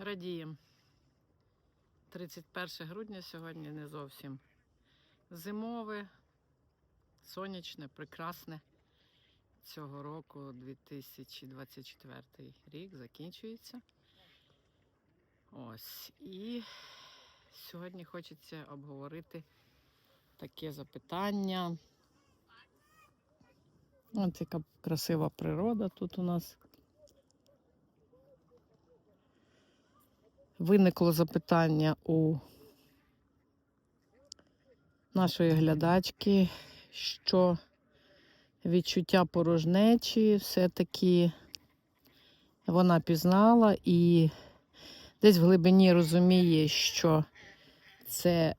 Радіємо. 31 грудня сьогодні не зовсім зимове, сонячне, прекрасне. Цього року 2024 рік закінчується. Ось. І сьогодні хочеться обговорити таке запитання. Ось яка красива природа тут у нас. Виникло запитання у нашої глядачки, що відчуття порожнечі все-таки вона пізнала і десь в глибині розуміє, що це,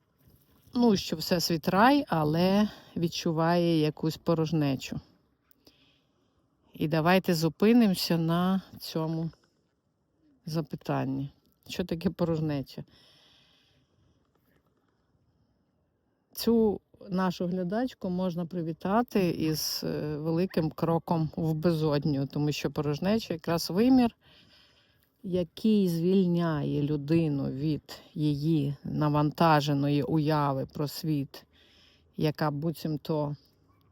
ну, що все світ рай, але відчуває якусь порожнечу. І давайте зупинимося на цьому запитанні. Що таке порожнеча? Цю нашу глядачку можна привітати із е, великим кроком в безодню, тому що порожнеча якраз вимір, який звільняє людину від її навантаженої уяви про світ, яка буцімто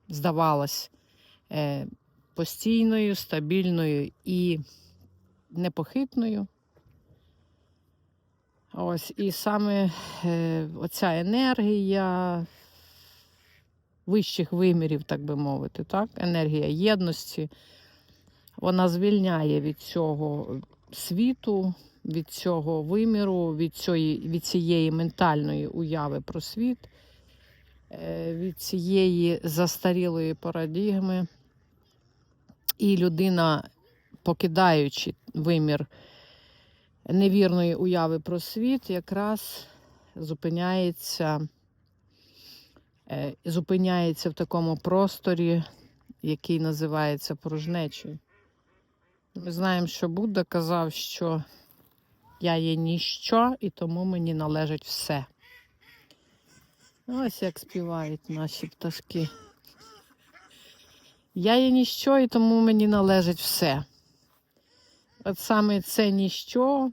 здавалась е, постійною, стабільною і непохитною. Ось, і саме е, оця енергія вищих вимірів, так би мовити, так? енергія єдності, вона звільняє від цього світу, від цього виміру, від, цієї, від цієї ментальної уяви про світ, е, від цієї застарілої парадігми. І людина, покидаючи вимір невірної уяви про світ якраз зупиняється, е, зупиняється в такому просторі, який називається порожнечою. Ми знаємо, що Будда казав, що я є ніщо, і тому мені належить все. Ось як співають наші пташки. Я є ніщо, і тому мені належить все. От саме це ніщо,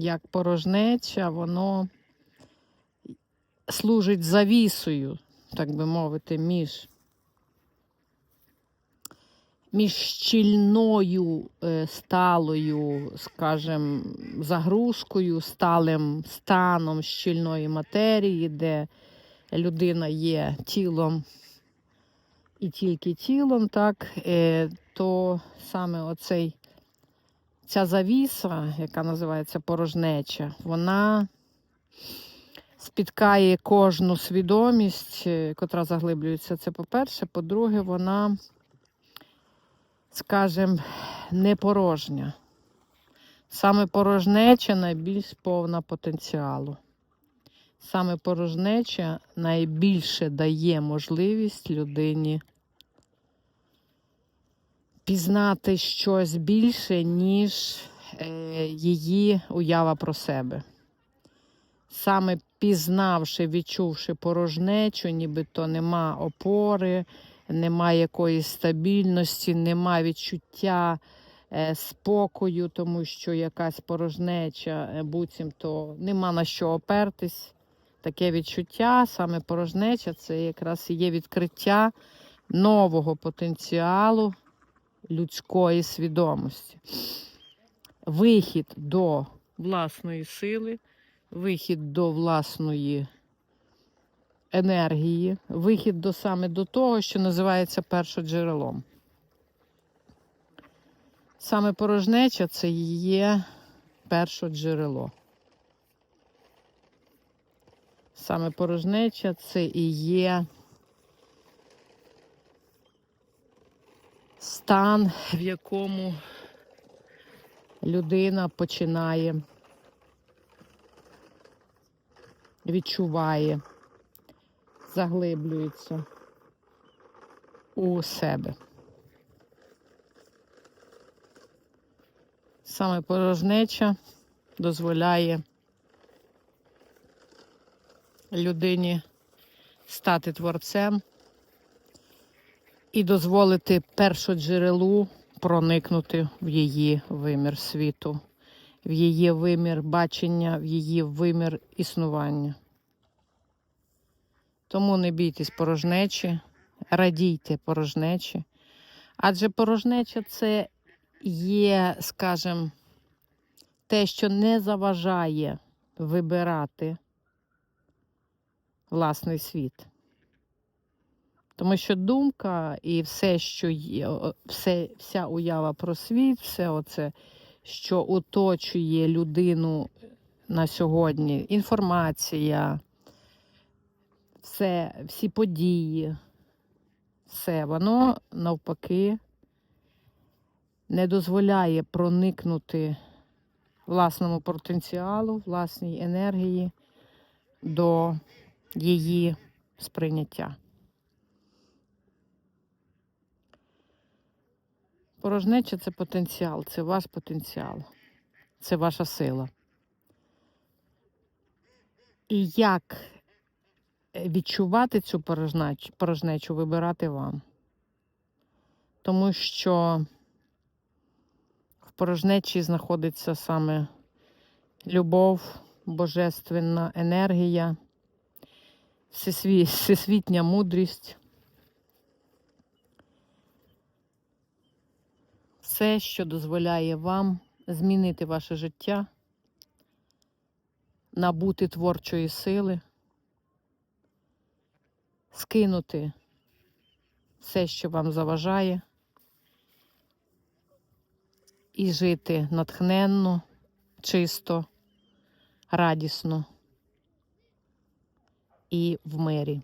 як порожнеча, воно служить завісою, так би мовити, між, між щільною е, сталою, скажімо, загрузкою, сталим станом щільної матерії, де людина є тілом і тільки тілом, так, е, то саме оцей ця завіса, яка називається порожнеча, вона спіткає кожну свідомість, е, котра заглиблюється. Це по-перше. По-друге, вона, скажімо, не порожня. Саме порожнеча найбільш повна потенціалу. Саме порожнеча найбільше дає можливість людині пізнати щось більше, ніж е, її уява про себе. Саме пізнавши, відчувши порожнечу, нібито нема опори, нема якоїсь стабільності, нема відчуття е, спокою, тому що якась порожнеча, е, буцімто нема на що опертись. Таке відчуття, саме порожнеча, це якраз і є відкриття нового потенціалу людської свідомості. Вихід до власної сили, вихід до власної енергії, вихід до саме до того, що називається першоджерелом. Саме порожнеча це є першоджерело. Саме порожнеча це і є стан, в якому людина починає, відчуває, заглиблюється у себе. Саме порожнеча дозволяє людині стати творцем і дозволити першоджерелу проникнути в її вимір світу, в її вимір бачення, в її вимір існування. Тому не бійтесь порожнечі, радійте порожнечі. Адже порожнеча це є, скажімо, те, що не заважає вибирати власний світ. Тому що думка і все, що є, все, вся уява про світ, все оце, що оточує людину на сьогодні, інформація, все, всі події, все, воно навпаки не дозволяє проникнути власному потенціалу, власній енергії до її сприйняття. Порожнеча це потенціал, це ваш потенціал, це ваша сила. І як відчувати цю порожнечу, порожнечу вибирати вам. Тому що в порожнечі знаходиться саме любов, божественна енергія, всесвітня мудрість. Все, що дозволяє вам змінити ваше життя, набути творчої сили, скинути все, що вам заважає, і жити натхненно, чисто, радісно і в мирі.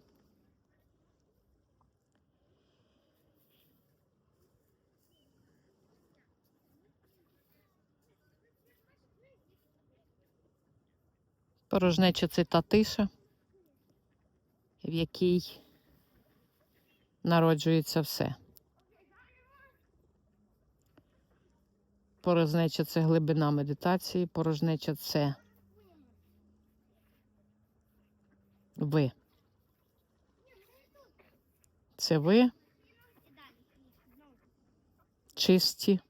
Порожнеча це та тиша, в якій народжується все. Порожнеча це глибина медитації, порожнеча це ви. Це ви чисті,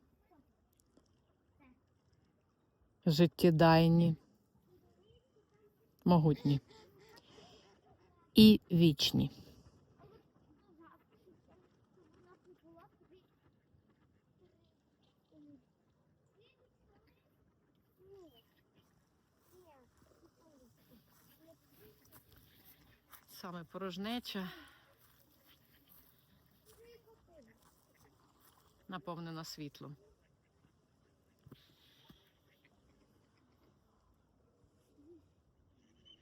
життєдайні, могутні і вічні. Саме порожнеча наповнена світлом.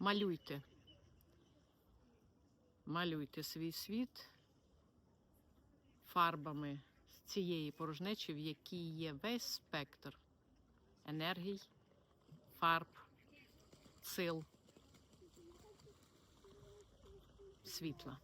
Малюйте. Малюйте свій світ фарбами цієї порожнечі, в якій є весь спектр енергій, фарб, сил, світла.